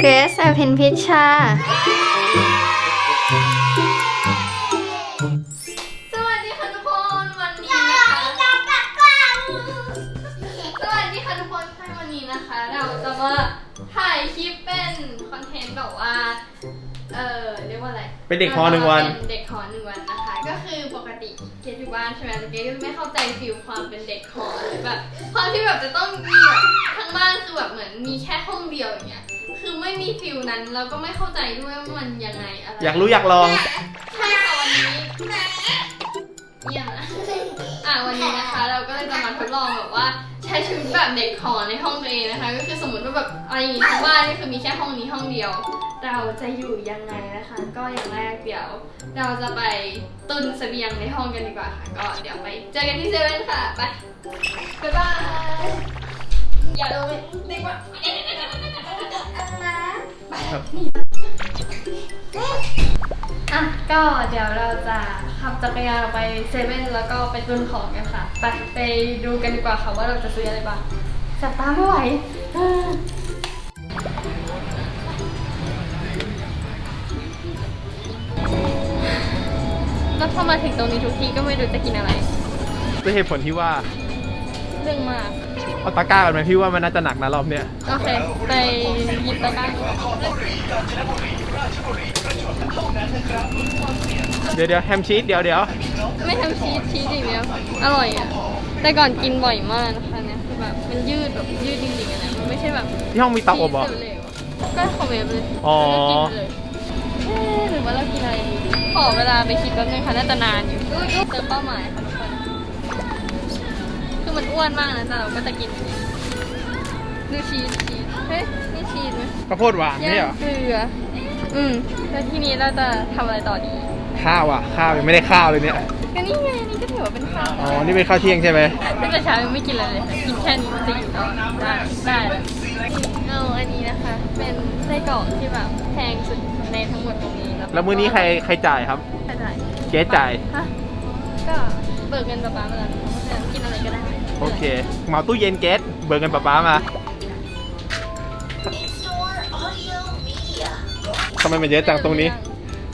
เกรซอภินพิชชา สวัสดีค่ะทุกคน วันนี้นะคะสวัสดีค่ะทุกคนค่ะวันนี้นะคะ เราจะมาถ่ายคลิปเป็นคอนเทนต์แบบว่า เออเรียกว่าอะไรเป็นเด็กฮอหนึ่งวัน เป็นเด็กหอหนึ่ง บ้านใช่ไหมแต่เกดก็ไม่เข้าใจฟิลความเป็นเด็กหอหรือแบบความที่แบบจะต้องมีแบบทั้งบ้านคือแบบเหมือนมีแค่ห้องเดียวอย่างเงี้ยคือไม่มีฟิลนั้นแล้วก็ไม่เข้าใจด้วยว่ามันยังไงอะไรอยากรู้อยากลอง ใช่ค่ะวันนี้เยี่ยมนะอะวันนี้นะคะ เราก็เลยจะมาทดลองแบบว่าใช้ชีวิตแบบเด็กหอในห้องตัวเองนะคะ ก็คือสมมติว่าแบบอะไรอย่างงี้ทั้งบ้านก็คือมีแค่ห้องนี้ห้องเดียว เราจะอยู่ยังไงนะคะ ก็อย่างแรกเดี๋ยว เราจะไปตุนเสบียงในห้องกันดีกว่าค่ะ ก็เดี๋ยวไปเจอกันที่เซเว่นค่ะ ไป บ๊ายบาย อย่าลงไปเด็กว่าไปนี่อะ ก็เดี๋ยวเราจะขับจักรยานไปเซเว่นแล้วก็ไปตุนของกันค่ะ ไปไปดูกันดีกว่าค่ะว่าเราจะซื้ออะไรบ้างจับตาไม่ไหว แล้วพอมาถึงตรงนี้ทุกทีก็ไม่รู้จะกินอะไรด้วยเหตุผลที่ว่าเรื่องมาก เอาตะกร้ากันไหมพี่ว่ามันน่าจะหนักนะรอบเนี้ยโอเค ไปหยิบตะกร้าเดี๋ยวเดี๋ยวแฮมชีสเดี๋ยวเดี๋ยวไม่ทำชีสชีสอย่างเดียวอร่อยอะ แต่ก่อนกินบ่อยมากนะคะเนี่ยคือแบบมันยืดแบบยืดจริงๆอะนะมันไม่ใช่แบบที่ห้องมีเตาอบเหรอ ชีสเหลวๆอะก็คอมเวฟเลยอ๋อ แล้วก็กินไปเลยเอ๊ะหรือว่าเรากินอะไรดี ขอเวลาไปคิดแป๊บนึงค่ะน่าจะนานอยู่เติมเป้าหมายค่ะทุกคน คือมันอ้วนมากนะแต่เราก็จะกินอย่างนี้ดูชีสชีสเฮ้ยนี่ชีสไหมข้าวโพดหวานไม่ใช่เหรอเกลือ อืมแล้วทีนี้เราจะทำอะไรต่อดีข้าวอะ ข้าวยังไม่ได้ข้าวเลยเนี่ยก็นี่ไงนี่ก็ถือว่าเป็นข้าวอ๋อนี่เป็นข้าวเที่ยงใช่ไหมตั้งแต่เช้ายังไม่กินอะไรเลยค่ะกินแค่นี้มันจะอยู่ต่อได้ได้แล้วเอาอันนี้นะคะ เป็นไส้กรอกที่แบบแพงสุดในทั้งหมดตรงนี้ แล้วมื้อนี้ใครใครจ่ายครับ ใครจ่ายเจ๊จ่าย ฮะก็เบิกเงินป๊าป๊ามาแล้วเพราะฉะนั้นกินอะไรก็ได้โอเคเหมาตู้เย็นเกสเบิร์กันป๊าป๊ามาทำไมมันเยอะจังตรงนี้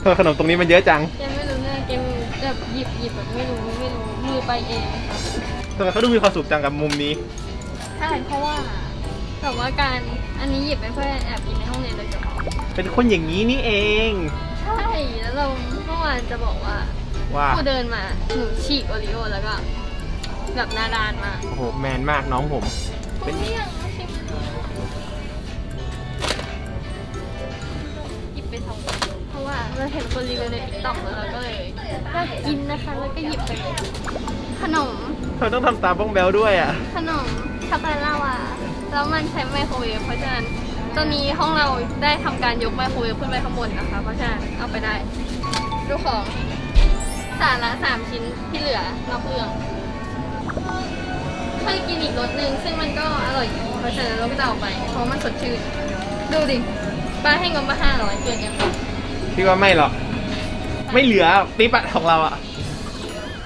เธอขนมตรงนี้มันเยอะจังเกมไม่รู้เรื่องเกมแบบหยิบหยิบแบบไม่รู้ไม่รู้มือไปเองค่ะทำไมเขาดูมีความสุขจังกับมุมนี้ ใช่เพราะว่าแบบว่าการอันนี้หยิบไปเพื่อแอบกินในห้องเรียนโดยเฉพาะเป็นคนอย่างนี้นี่เอง ใช่แล้วเราเมื่อวานจะบอกว่าว่าครูเดินมาหนูฉีกโอริโอแล้วก็แบบหนาดานมากโอ้โหแมนมากน้องผม เป็นไม่ยังไม่ชิมหยิบไปสองอันเพราะว่าเราเห็นคนรีวิวในติ๊กต็อกแล้วเราก็เลยอยากกินนะคะแล้วก็หยิบไปเลยขนม เธอต้องทำตาบ้องแบลด้วยอะ ขนมช็อกโกแลตลาวาแล้วมันใช้ไมโครเวฟเพราะฉะนั้น ตอนนี้ห้องเราได้ทำการยกไมโครเวฟขึ้นไปข้างบนนะคะ เพราะฉะนั้นเอาไปได้ ดูของสาระสามชิ้นที่เหลือนอกเรื่องเคยกินอีกรสหนึ่งซึ่งมันก็อร่อยดีเพราะฉะนั้นเราก็จะเอาไป เพราะมันสดชื่น ดูดิป้าให้เงินมาห้าร้อยเกินยังพี่ว่าไม่หรอก ไม่เหลือติ๊บอะของเราอะ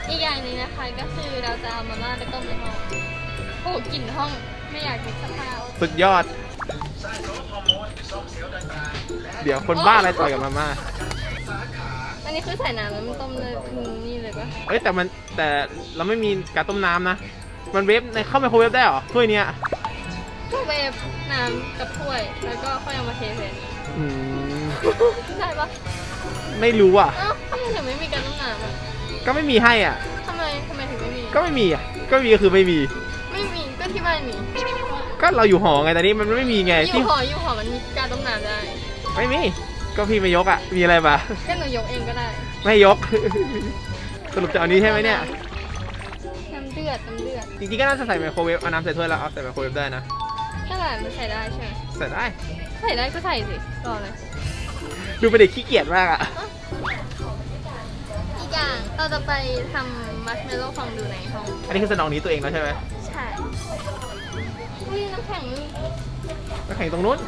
อีกอย่างหนึงนะคะก็คือเราจะเอามาม่าไปต้มในห้องโอ้กลิ่นห้องไม่อยากกินสภาพสุดยอด เดี๋ยวคนบ้าอะไรต่อยกับมาม่าอันนี้คือใส่น้ำแล้วมันต้มเลยอืมนี่เลยปะเอ้ยแต่มันแต่เราไม่มีการต้มน้ำนะ มันเวฟในเข้าไมโครเวฟได้เหรอถ้วยเนี้ยก็เวฟน้ำกับถ้วยแล้วก็ค่อยเอามาเทใส่อืมได้ปะไม่รู้อะเอ้าทำไมถึงไม่มีการต้มน้ำอะก็ไม่มีให้อะทำไมทำไมถึงไม่มี ก็ไม่มีอะก็มีก็คือไม่มี ไม่มีก็ที่บ้านมี ก็เราอยู่หอไงแต่นี้มันไม่มีไงอที่ยู่หออยู่หอมันมีการต้มน้ำได้ ไม่มีก็พี่ไม่ยกอะมีอะไรมาก็หนูยกเองก็ได้ ไม่ยก สรุปจะเอานี้ใช่ไหมเนี่ยน้ำเดือดน้ำเดือดจริงๆก็น่าจะใส่ไมโครเวฟเอาน้ำใส่ถ้วยแล้วเอาใส่ไมโครเวฟได้นะถ้าหลานมันใส่ได้ใช่ไหมใส่ได้ใส่ได้ก็ใส่สิรอเลยดูเป็นเด็กขี้เกียจมากอะอีกอย่างเราจะไปทำมัชเมลโล่ฟองดูในห้องอันนี้คือสนองนี้ตัวเองแล้วใช่ไหม ใช่อุ้ยน้ำแข็งนี่ไปแข่งตรงนู้น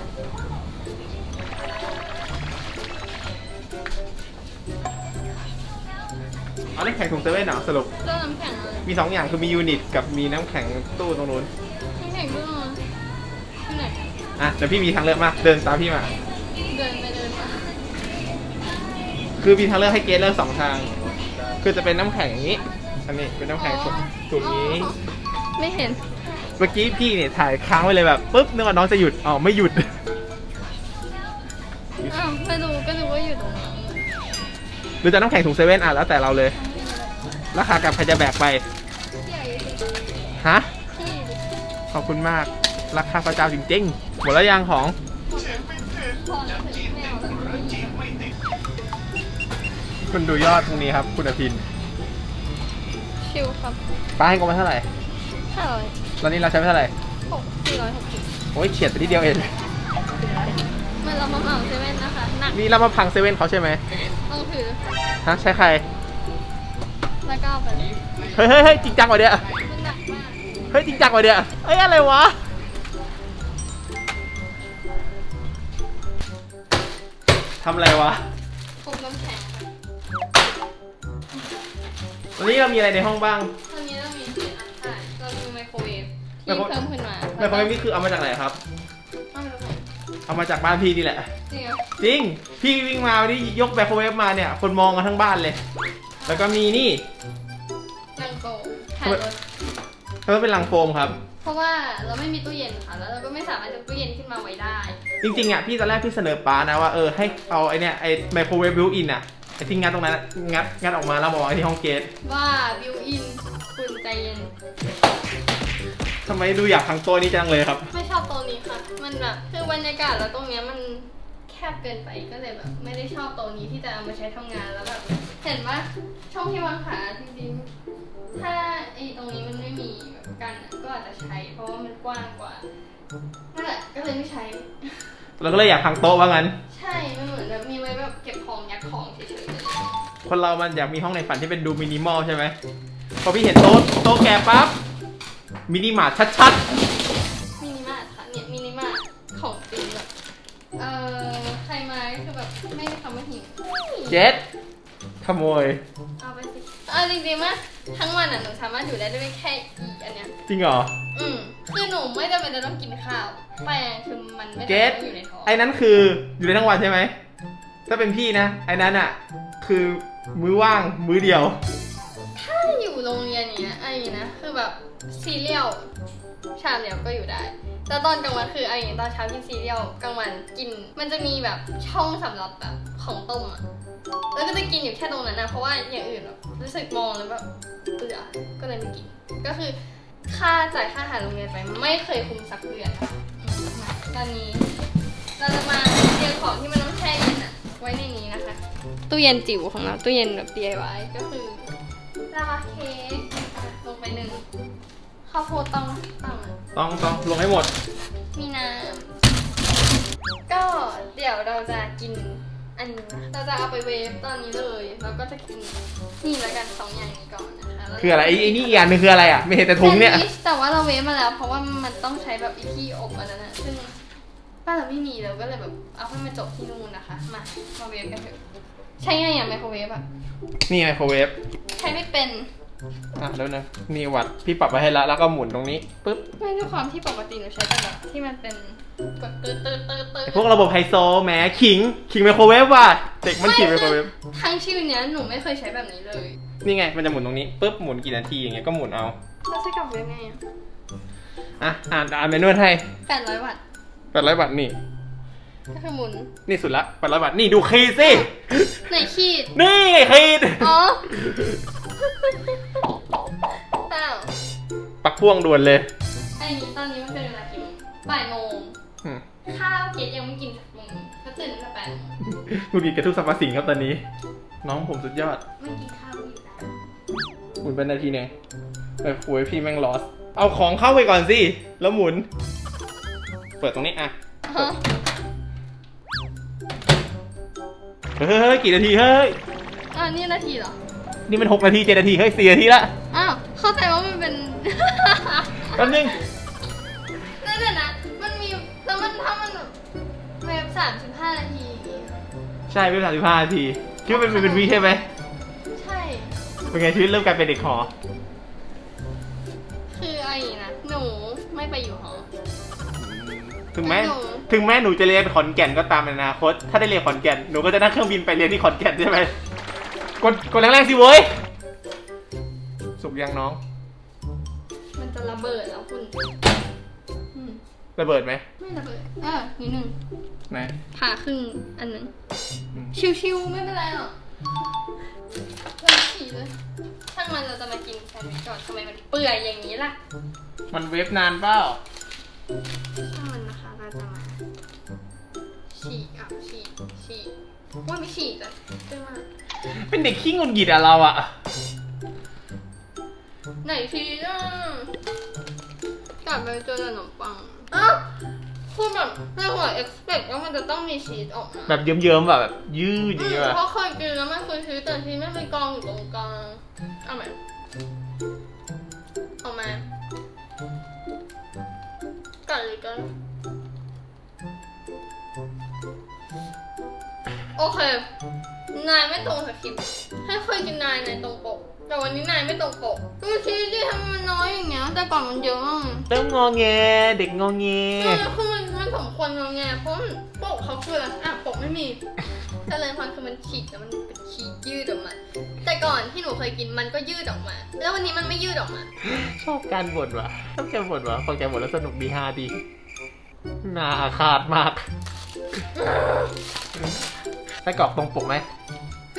เอาน้ำแข็งถุงเซเว่นเหรอสรุปเรื่องน้ำแข็งเลยมีสองอย่างคือมียูนิตกับมีน้ำแข็งตู้ตรงนู้นแข็งด้วยที่ไหนกันอะเดี๋ยวพี่มีทางเลือกมาเดินตามพี่มา เดินไปเดินมาคือมีทางเลือกให้เกสเลือกสองทาง คือจะเป็นน้ำแข็งอย่างนี้ อันนี้เป็นน้ำแข็งถุงถุงนี้อ๋อไม่เห็น เมื่อกี้พี่เนี่ยถ่ายค้างไว้เลยแบบปุ๊บนึกว่าน้องจะหยุดอ๋อไม่หยุด อ้าวไม่รู้ก็รู้ว่าอยู่ตรงนี้หรือจะน้ำแข็งถุงเซเว่นอะแล้วแต่เราเลย ราคากับใครจะแบกไปใหญ่ดิฮะที่ดิขอบคุณมากราคาพระเจ้าจริงๆหมดแล้วยังของพอแล้วถึงไม่เอาแล้วคุณดูยอดตรงนี้ครับ คุณอภินชิวครับป้าให้กงไปเท่าไหร่ห้าร้อย ตอนนี้เราใช้ไปเท่าไหร่หกสี่ร้อยหกสิบโอ้ยเฉียดไปนิดเดียวเองมันเรามาเหมาเซเว่นนะคะ หนักนี่เรามาพังเซเว่นเขาใช่ไหมต้องถือ ฮะใช่ใครแล้วก็เอาไปเฮ้ยเฮ้ยเฮ้ยจริงจังวะเนี่ยมันหนักมาก เฮ้ยจริงจังวะเนี่ยเอ้ยอะไรวะทำอะไรวะคุมน้ำแข็งค่ะ วันนี้เรามีอะไรในห้องบ้าง รามีไมโครเวฟไมที่โครเพิ่มขึ้นมาไมโครเวฟนี่คือเอามาจากไหนครับ เอาไปเลยเอามาจากบ้านพี่นี่แหละ จริงเหรอจริง พี่วิ่งมาวันนี้ยกไมโครเวฟมาเนี่ย คนมองกันทั้งบ้านเลย แล้วก็มีนี่ยังโตขายรถแล้วก็เป็นลังโฟมครับ เพราะว่าเราไม่มีตู้เย็นค่ะ แล้วเราก็ไม่สามารถจะตู้เย็นขึ้นมาไว้ได้ จริงๆอะพี่ตอนแรกพี่เสนอป้านะว่าเออให้เอาไอเนี่ยไอไมโครเวฟบิวอินอะไอที่งัดตรงนั้นอะงัดงัดออกมาแล้วมาวางไว้ที่ห้องเกตว่าบิวอินคุณใจเย็น ทำไมดูอยากพังโตัวนี้จังเลยครับไม่ชอบโต๊ะนี้ค่ะ มันแบบคือบรรยากาศแล้วตรงเนี้ยมันแคบเกินไปก็เลยแบบ ไม่ได้ชอบโต๊ะนี้ที่จะเอามาใช้ทำงานแล้วแบบเห็นว่าช่องที่วางขาจริงๆ ถ้าไอ้ตรงนี้มันไม่มีแบบกันอะก็อาจจะใช้ เพราะว่ามันกว้างกว่านั่นแหละก็เลยไม่ใช้ เราก็เลยอยากพังโต๊ะว่างั้น ใช่มันเหมือนแบบมีไว้แบบเก็บของยัดของเฉยๆคนเรามันอยากมีห้องในฝันที่เป็นดูมินิมอลใช่ไหมพอพี่เห็นโต๊ะโต๊ะแกปั๊บ มินิมาร์ทชัดมินิมาร์ทค่ะเนี่ยมินิมาร์ทของจริงแบบเอ่อใครมาก็คือแบบไม่มีคำว่าหิวๆ เจ็ดขโมย เอาไปสิเอาจริงๆว่าทั้งวันอะหนูสามารถอยู่ได้ด้วยแค่อีอันเนี้ยจริงเหรอ อืมคือหนูไม่จำเป็นจะต้องกินข้าวแป้งคือมันไม่เกได้ตต้องอยู่ในท้องไอ้นั้นคืออยู่ได้ทั้งวันใช่ไหม ถ้าเป็นพี่นะ ไอ้นั้นอะ คือมื้อว่างมื้อเดียว ซีเรียลชามเดียวก็อยู่ได้แล้วตอนกลางวันคือไอ้ตอนเช้ากินซีเรียลกลางวันกิน มันจะมีแบบช่องสำหรับแบบของต้มอะแล้วก็จะกินอยู่แค่ตรงนั้นนะเพราะว่าอย่างอื่นแบบรู้สึกมองแล้วแบบเบื่อก็เลยไม่กิน ก็คือค่าจ่ายค่าอาหารโรงเรียนไปไม่เคยคุมสักเดือนอืมาตอนนี้เราจะมาเรียงของที่มันต้องแช่เย็นอะไว้ในนี้นะคะ ตู้เย็นจิ๋วของเราตู้เย็นแบบ DIY ก็คือลาวาเค้ก ข้าวโพดต้องต้องอะต้องต้องลงให้หมด มีน้ำก็เดี๋ยวเราจะกินอันนี้นะเราจะเอาไปเวฟตอนนี้เลยแล้วก็จะกินนี่แล้วกันสองอย่างนี้ก่อนนะคะแล้วคืออะไรไอ้ไอ้นี่อีกอย่างหนึงคืออะไรอะ ไม่เห็นแต่ถุงเนี่ย แซนด์วิชแต่ว่าเราเวฟมาแล้ว เพราะว่ามันต้องใช้แบบอีที่อบอันนั้นนะซึ่งบ้านเราไม่มีเราก็เลยแบบเอาให้มาจบที่นู่นนะคะ มามาเวฟกันเถอะใช้ไงอะไมโครเวฟอะนี่ไมโครเวฟใช้ไม่เป็น อะแล้วนะนี่วัดพี่ปรับมาให้แล้วแล้วก็หมุนตรงนี้ปึ๊บไม่ด้วยความที่ปกติหนูใช้แต่แบบที่มันเป็นกดตืดตืดตืดตืดไอ้พวกระบบไฮโซแหมขิงขิงไมโครเวฟว่ะเด็กมันขิงไมโครเวฟทั้งชีวิตเนี้ยหนูไม่เคยใช้แบบนี้เลยนี่ไงมันจะหมุนตรงนี้ปึ๊บหมุนกี่นาทีอย่างเงี้ยก็หมุนเอาเราใช้กับเวฟไงอะอะอ่านอ่านเมนูให้แปดร้อยวัตต์แปดร้อยบาทนี่ก็คือหมุนนี่สุดละแปดร้อยบาทนี่ดูคีย์สิไหนขีดนี่ไงคีย์อ๋ออ้าว ปักพ่วงด่วนเลยไอ้นี้ตอนนี้มันเป็นเวลากี่โมงบ่ายโมงอืมข้าวเกดยังไม่กินสักโมงก็ตื่นตั้งแต่แปดโมงหงุดหงิดกับทุกสรรพสิ่งครับตอนนี้ น้องผมสุดยอดไม่กินข้าวไม่อยู่ได้หมุนเป็นนาทีหนึ่งไปคุยพี่แม่งลอส เอาของเข้าไปก่อนสิ แล้วหมุน เปิดตรงนี้อะฮะเฮ้ยกี่นาทีเฮ้ยอ่านี่นาทีเหรอ นี่มันหกนาทีเจ็ดนาทีเฮ้ยสี่นาทีละ อ้าว เข้าใจว่ามันเป็น แป๊บนึงนั่นแหละนะ มันมีแล้วมันถ้ามันแบบเวฟสามสิบห้านาทีอย่างงี้ใช่เป็นสามสิบห้านาทีคิดว่าเป็นเป็นวิใช่ไหมใช่ เป็นไงชีวิตเริ่มกลายเป็นเด็กหอคือไอ้นะ หนูไม่ไปอยู่หอ ถึงแม้หนู ถึงแม้หนูจะเรียนขอนแก่นก็ตามในอนาคต ถ้าได้เรียนขอนแก่นหนูก็จะนั่งเครื่องบินไปเรียนที่ขอนแก่นใช่ไหมกดกดแรงๆสิเว้ยสุกยังน้องมัน จะระเบิดแล้วคุณอืมระเบิดไหมไม่ระเบิดเออนิดนึงไหนผ่าครึ่งอันหนึง อืมชิวๆไม่เป็นไรหรอกเริ่มฉี่เลยช่างมันเราจะมากินแซนด์วิชก่อนทำไมมันเปื่อยอย่างนี้ล่ะมันเวฟนานเปล่าช่างมันนะคะเราจะมาฉีกอะฉีกฉีกว่าไม่ฉีกแต่ใช่ไหมเป็นเด็กขี้งุนหงิดอะเราอะไหนชีสอะ กลับไปเจอแต่ขนมปังอ้าวคือแบบในหัว expect ว่ามันจะต้องมีชีสออกมาแบบเยิ้มๆแบบแบบยืดออืย่างมเงี้ยแบบเพราะเคยกินแล้วมันคือชีสแต่ชีสไม่มีกองอยู่ตรงกลางเอาไหมเอามากัดเลยกันโอเคนายไม่ตรงสคริปต์ให้เคยกินนายนายตรงปก แต่วันนี้นายไม่ตรงปกดูชีสดิทำไมมันน้อยอย่างเงี้ย แต่ก่อนมันเยอะมากเริ่มงอแงเด็กงอแงเออคือมันมันสมควรงอแงเพราะมันปกเขาคืออะไรอะปกไม่มีแต่เลยพรคือมันฉีกแต่มันเป็นฉีกยืดออกมา แต่ก่อนที่หนูเคยกินมันก็ยืดออกมา แล้ววันนี้มันไม่ยืดออกมา ชอบการบ่นว่ะชอบการบ่นว่ะฟังแกบ่นแล้วสนุกดีฮาดีน่าอาขาดมากไส้กรอกตรงปกไหม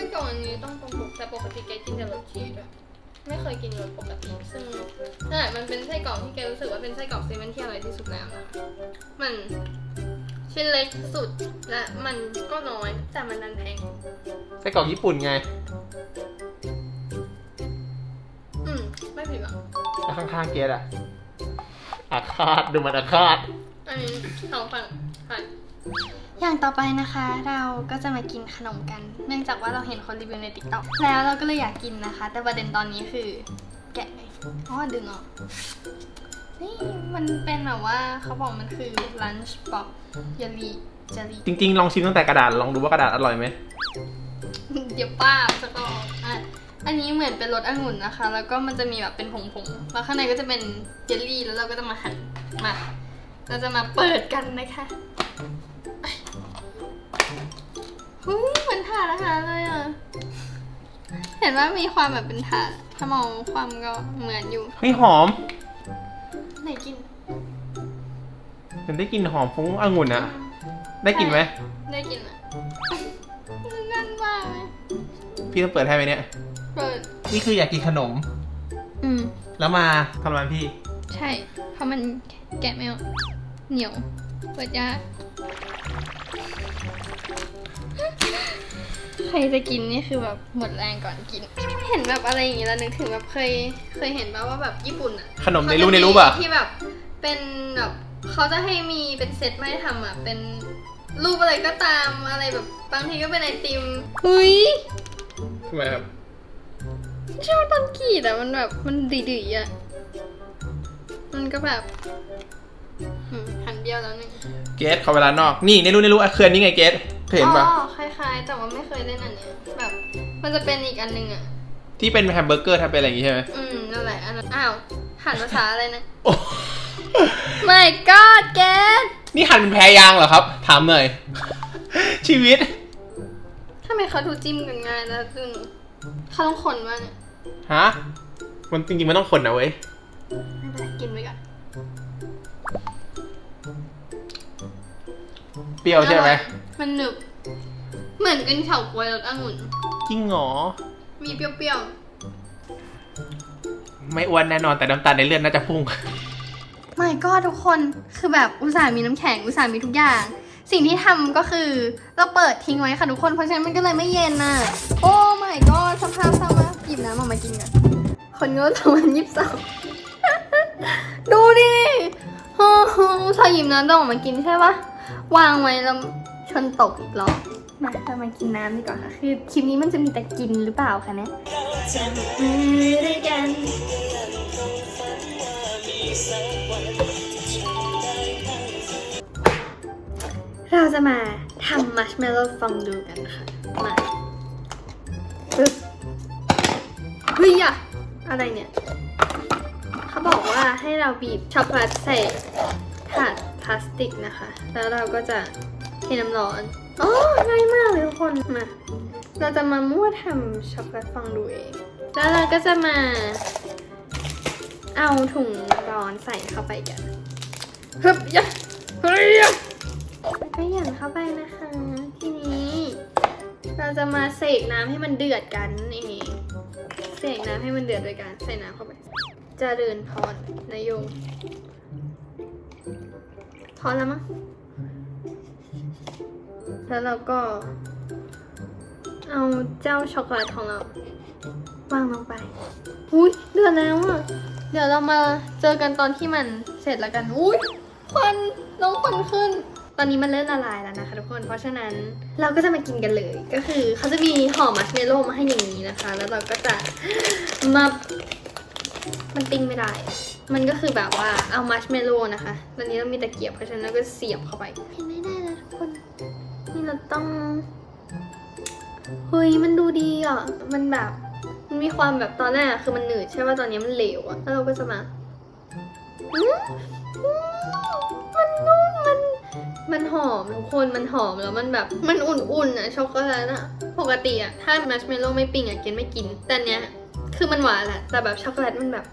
ซึ่งก่อนอันนี้ต้องตรงปกแต่ปกติแกกินแต่รสชีสอะไม่เคยกินรสปกติซึ่งนั่นแหละมันเป็นไส้กรอกที่แกรู้สึกว่าเป็นไส้กรอกเซเว่นที่อร่อยที่สุดแล้วนะมันชิ้นเล็กสุดและมันก็น้อยแต่มันดันแพงไส้กรอกญี่ปุ่นไงอืมไม่ผิดหวังแล้วข้างๆเกดอะอาฆาตดูมันอาฆาตอันนี้สองฝั่งค่ะ อย่างต่อไปนะคะเราก็จะมากินขนมกัน เนื่องจากว่าเราเห็นคนรีวิวในติ๊กต็อกแล้วเราก็เลยอยากกินนะคะ แต่ประเด็นตอนนี้คือ แกะเลยอ๋อดึงออกนี่มันเป็นแบบว่าเขาบอกมันคือ lunch box เยลลี่เจลลี่จริงๆ ลองชิมตั้งแต่กระดาษ ลองดูว่ากระดาษอร่อยไหมเดี๋ยวป้าจะก็อะอันนี้เหมือนเป็นรสองุ่นนะคะ แล้วก็มันจะมีแบบเป็นผงๆแล้วข้างในก็จะเป็นเจลลี่แล้วเราก็จะมาหั่นมาเราจะมาเปิดกันนะคะ เฮ้ยเหมือนถาดอาหารเลยอะ เห็นว่ามีความแบบเป็นถาดถ้ามองความก็เหมือนอยู่เฮ้ยหอมไหนกิน ฉันได้กลินหอมฟุ้งองุ่นอะได้กลินไหมได้กินอะนั่นมากเลยพี่ต้องเปิดให้ไหมเนี่ย เปิด นี่คืออยากกินขนม อืม แล้วมาทำร้านพี่ ใช่ เพราะมันแกะไม่ออกเหนียว เปิดยาก ใครจะกินนี่คือแบบหมดแรงก่อนกิน เห็นแบบอะไรอย่างงี้แล้วนึกถึงแบบเคยเคยเห็นป่าว่าแบบญี่ปุ่นอะขนมในรูปในรูปอะที่แบบเป็นแบบเขาจะให้มีเป็นเซตไม่ทำอะเป็นรูปอะไรก็ตามอะไรแบบบางทีก็เป็นไอติมเฮ้ยทำไมครับชอบตอนกรีดอะมันแบบมันดีๆอะมันก็แบบอืมหันเบี้ยวแล้วหนึงเกสขอเวลานอก นี่ในรูปในรูปอะเคลื่อนนี่ไงเกส เคยเห็นปะอ๋อคล้ายๆ แต่ว่าไม่เคยเล่นอันเนี้ยแบบ มันจะเป็นอีกอันหนึงอะที่เป็นแฮมเบอร์เกอร์ทำเป็นอะไรอย่างงี้ใช่ไหมอืมนั่นแหละอันนั้นอ้าวหันภาษาอะไรนะ โอ้ My God แกนี่หั่นเป็นแพรยางเหรอครับ ถามหน่อย ชีวิต ทำไมเขาดูจิ้มกันง่ายแล้วซึ่งเขาต้องคนว่าเนี่ยฮะ มันจริงๆมันต้องคนนะเว้ย ไม่เป็นไรกินไปก่อน เปรี้ยวใช่ไหมอร่อย มันหนึบ เหมือนกินเฉาก๊วยรสองุ่น จริงเหรอ มีเปรี้ยวไม่อ้วนแน่นอนแต่น้ำตาลในเลือดน่าจะพุ่งๆ My God ทุกคนคือแบบอุตส่าห์มีน้ำแข็งอุตส่าห์มีทุกอย่าง สิ่งที่ทำก็คือเราเปิดทิ้งไว้ค่ะทุกคนเพราะฉะนั้นมันก็เลยไม่เย็นน่ะ โอ้ my god สภาพเศร้ามากหยิบน้ำออกมากินกันคนงดสองพันยี่สิบสองดูดิโอ้โหอุตส่าห์หยิบน้ำต้องออกมากินใช่ปะวางไว้แล้ว ชนตกอีกรอบมาเรามากินน้ำดีกว่าค่ะ คือคลิปนี้มันจะมีแต่กินหรือเปล่าคะเนี่ยจับมือด้วยกันเราจะมาทำมัชเมลโล่ฟองดูกันนะคะมาปึ๊บเฮ้ยอะอะไรเนี่ยเขาเขาบอกว่าให้เราบีบช็อกโกแลตใส่ถาดพลาสติกนะคะ แล้วเราก็จะ เทน้ำร้อนอ๋อง่ายมากเลยทุกคนมาเราจะมามั่วทำช็อกโกแลตฟองดูเอง แล้วเราก็จะมา เอาถุงร้อนใส่เข้าไปกันฮึบยะเฮ้ยยะแล้วก็หย่อนเข้าไปนะคะ ทีนี้ เราจะมาเสกน้ำให้มันเดือดกันนั่นเองเสกน้ำให้มันเดือดโดยการใส่น้ำเข้าไปเจะเดินพรนายโยพอแล้วมั้ง แล้วเราก็ เอาเจ้าช็อกโกแลตของเราวางลงไป อุ้ยเดือดแล้วอะ เดี๋ยวเรามาเจอกันตอนที่มันเสร็จแล้วกัน อุ้ยควันน้องควันขึ้น ตอนนี้มันเริ่มละลายแล้วนะคะทุกคน เพราะฉะนั้นเราก็จะมากินกันเลย ก็คือเขาจะมีห่อมัชเมลโล่มาให้อย่างนี้นะคะ แล้วเราก็จะมามันปิ้งไม่ได้ มันก็คือแบบว่าเอามัชเมลโล่นะคะ ตอนนี้เรามีตะเกียบเพราะฉะนั้นเราก็เสียบเข้าไปเห็นไม่ได้ นี่เราต้องเฮ้ยมันดูดีอะ มันแบบมันมีความแบบตอนแรกคือมันหนืดใช่ป่ะตอนนี้มันเหลวอะแล้วเราก็จะมาอมันนุ่มมัน มันหอมทุกคนมันหอมแล้วมันแบบ มันอุ่นๆอะช็อกโกแลตอะปกติอะถ้ามัชเมลโล่ไม่ปิ้งอะเกนไม่กิน แต่เนี้ยคือมันหวานแหละแต่แบบช็อกโกแลตมันแบบ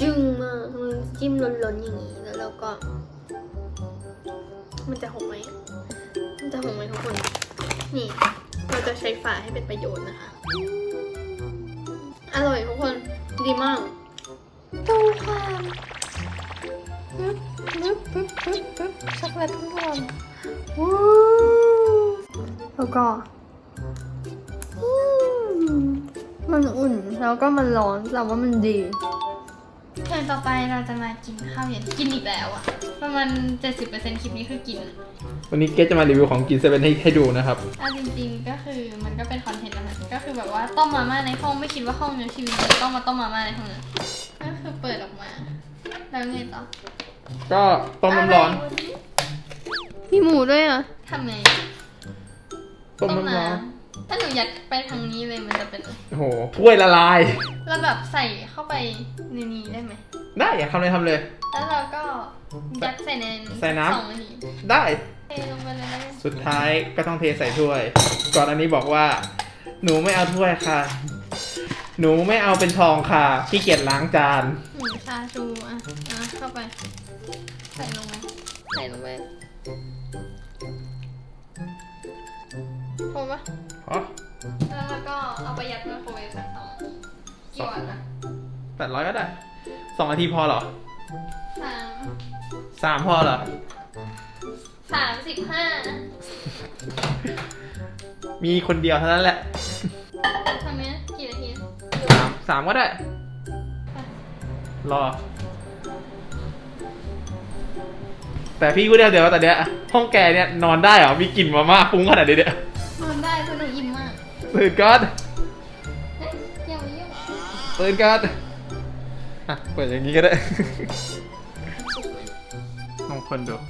จึ้งมากมันจิ้มล้นๆอย่างนี้แล้วเราก็ มันจะหกไหม จะหงไหมทุกคน นี่ เราจะใช้ฝาให้เป็นประโยชน์นะคะ อร่อยทุกคน ดีมากดูความปึ๊บปึ๊บปึ๊บปึ๊บปึ๊บช็อกโกแลตทุกคนวู้แล้วก็อืมมันอุ่นแล้วก็มันร้อนแต่ว่ามันดีเทิร์นต่อไปเราจะมากินข้าวเย็นกินอีกแล้วอะประมาณ 70%คลิปนี้คือกิน วันนี้เกสจะมารีวิวของกินเซเว่นให้ให้ดูนะครับ เอาจริงๆก็คือมันก็เป็นคอนเทนต์นะคะก็คือแบบว่าต้มมาม่าในห้องไม่คิดว่าห้องนี้ชีวิตจะต้องมาต้มมาม่าในห้องนั้นก็คือเปิดออกมา แล้วไงต่อก็ต้มน้ำร้อน มีหมูด้วยเหรอทำไงต้มน้ำร้อนถ้าหนูยัดไปทางนี้เลยมันจะเป็นอะไรโอ้โหถ้วยละลาย แล้วแบบใส่เข้าไปในนี้ได้ไหม ได้อยากทำเลยทำเลย แล้วเราก็ยัดใส่ในใส่น้ำ สองนาทีได้ เทลงไปเลยแล้วกันสุดท้ายก็ต้องเทใส่ถ้วย ก่อนอันนี้บอกว่า หนูไม่เอาถ้วยค่ะ หนูไม่เอาเป็นทองค่ะขี้เกียจล้างจาน หมูชาชูอะอะเข้าไป ใส่ลงไปใส่ลงไปพอปะอ๋อแล้วเราก็เอาไปยัดไมโครเวฟสักสองนาทีกี่วันนะแปดร้อยก็ได้ สองนาทีพอเหรอสามสามพอเหรอ สามสิบห้ามีคนเดียวเท่านั้นแหละทำเนี้ยกี่นาทีสามสามก็ได้ รอ แต่พี่ก็เดียวเดี๋ยวตอนเนี้ยห้องแกเนี่ยนอนได้เหรอ มีกลิ่นมาม่าฟุ้งขนาดนี้เนี่ยนอนได้เพราะหนูอิ่มมากตื่นก่อนเฮ้ยอย่ามายุ่งตื่นก่อน อะ เปิดอย่างนี้ก็ได้สุกไหมลองคนดูอะ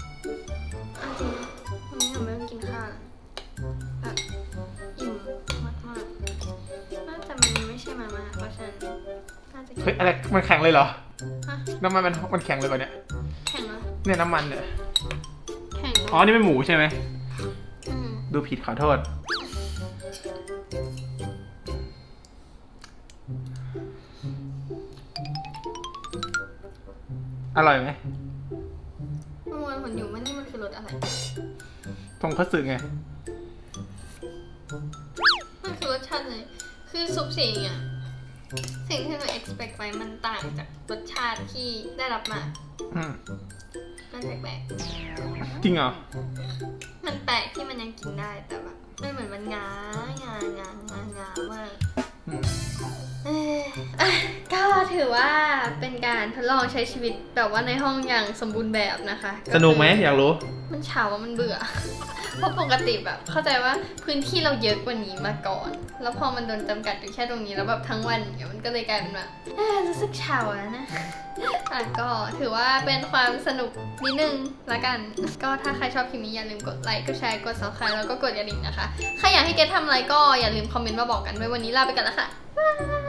จริงวันนี้ทำไม่ต้องกินข้าวแบบอิ่มมากมากๆน่าจะมันไม่ใช่มาม่าเพราะฉะนั้นน่าจะกินเฮ้ย อะไร มันแข็งเลยเหรอ ฮะน้ำมันมันมันแข็งเลยป่ะเนี่ย แข็งเหรอเนี่ยน้ำมันเนี่ย แข็งอ๋อ นี่เป็นหมูใช่ไหมมดูผิดขอโทษ อร่อยไหมเมื่อวานผลอยู่มันนี่มันคือรสอะไร ทงคัตสึไง มันคือรสชาติเลย คือซุปเสียงอะสิ่งที่หนู expect ไว้มันต่างจากรสชาติที่ได้รับมา อืมมันแปลกจริงเหรอ ๆมันแปลกที่มันยังกินได้แต่แบบไม่เหมือนมันงางางางางามากอืม เอ้ยอะก็ถือว่าเป็นการทดลองใช้ชีวิตแบบว่าในห้องอย่างสมบูรณ์แบบนะคะสนุกไหมคืออยากรู้ มันเฉาว่ามันเบื่อ เพราะปกติแบบเข้าใจว่าพื้นที่เราเยอะกว่านี้มาก่อน แล้วพอมันโดนจำกัดอยู่แค่ตรงนี้แล้วแบบทั้งวันอย่างเงี้ยมันก็เลยกลายเป็นแบบเอ้ยรู้สึกเฉาแล้วนะ อะก็ถือว่าเป็นความสนุกนิดนึงละกัน ก็ถ้าใครชอบคลิปนี้อย่าลืมกดไลค์ กดแชร์ กด subscribe แล้วก็กดกระดิ่งนะคะ ใครอยากให้เกดทำอะไรก็อย่าลืมคอมเมนต์มาบอกกันด้วยวันนี้ลาไปกันแล้วค่ะ好